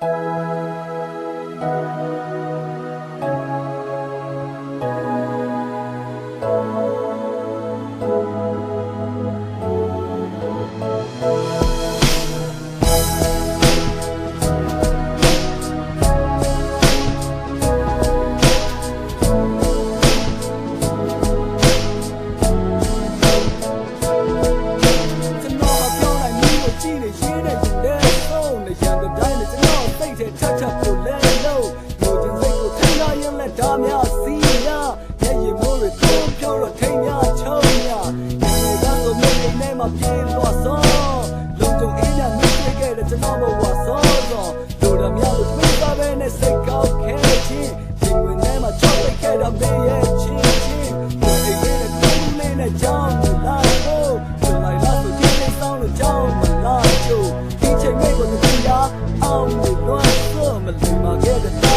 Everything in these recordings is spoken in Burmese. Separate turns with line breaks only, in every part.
ကျွ နေနဲ့မှပြေးသွားစောလုံတုံအင်းနဲ့မြစ်ခဲ့တဲ့ကျွန်တော်ဘဝစောစောလူတော်များကိုပြေးပါပဲနဲ့စိတ်ကောက်ခဲခြင်းဒီဝင်ထဲမှာချောက်ပိတ်ခဲ့တာမင်းရဲ့ချင်းချင်းဒီအိမ်ရဲ့ကူးလေးနဲ့ကြောင်းလာဖို့ကျွန်လိုက်လာဆိုဒီလေးဆောင်လို့ကြောင်းမလာချို့ဒီချိန်မဲ့ကိုကြည့်ရအောင်လို့လွမ်းစောမလီမာခဲ့တဲ့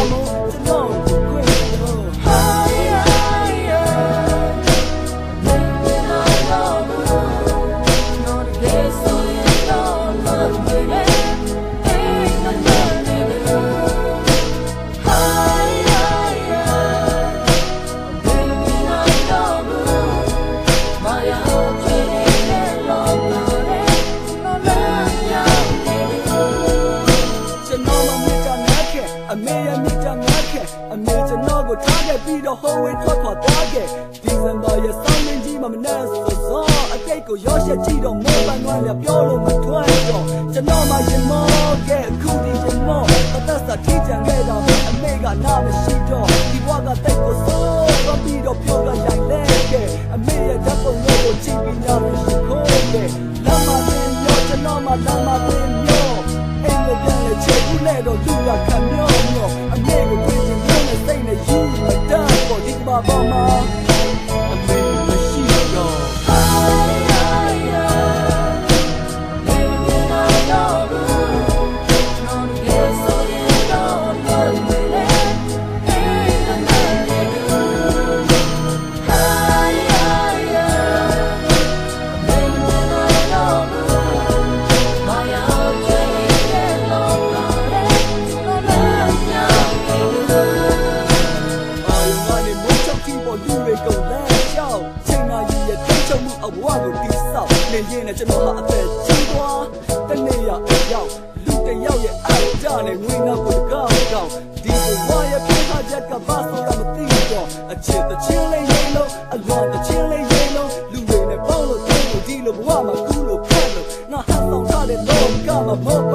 အမေရဲ့မြတ်တာငါခဲ့အမေကျွန်တော်ကိုထားခဲ့ပြီးတော့ဟိုးဝေးထွက်ခွာသွားခဲ့ဒီဇင်ဘာရဲ့စောင်းနေကြီးမှမနှက်စောစောအတိတ်ကိုရောရှက်ကြည့်တော့မောပန်းနွမ်းရပြောလို့မထွက်တော့ကျွန်တော်မှရင်မောခဲ့အခုဒီရင်မောအသက်စာထိချန်ခဲ့တော့အမေကနာမရှိတော့ဒီဘဝကတိတ်ကိုစိုးသွားပြီးတော့ပြောရရိုင်လဲခဲ့အမေရဲ့ဓာတ်ပုံကိုကြည့်ပြီးညာမရှိခိုးခဲ့လမ်းမှာတင်ရောကျွန်တော်မှလမ်းမှာ တော့ဒီ ဘဝကိုတိဆောက်နေရင်းနဲ့ကျွန်တော်ဟာအသက်ကြီးသွားတနေ့ရရောက်လူတယောက်ရဲ့အကြနဲ့ငွေနောက်ကိုတကောက်ကောက်ဒီဘဝရဲ့ပြင်းထန်ချက်ကဘာဆိုတာမသိတော့အချစ်တစ်ချင်းလေးရေလုံးအလွန်တစ်ချင်းလေးရေလုံးလူတွေနဲ့ပေါင်းလို့ဒီလိုဘဝမှာကူးလို့ဖက်လို့ငါဟာဆောင်ထားတဲ့လောကမှာမဟုတ်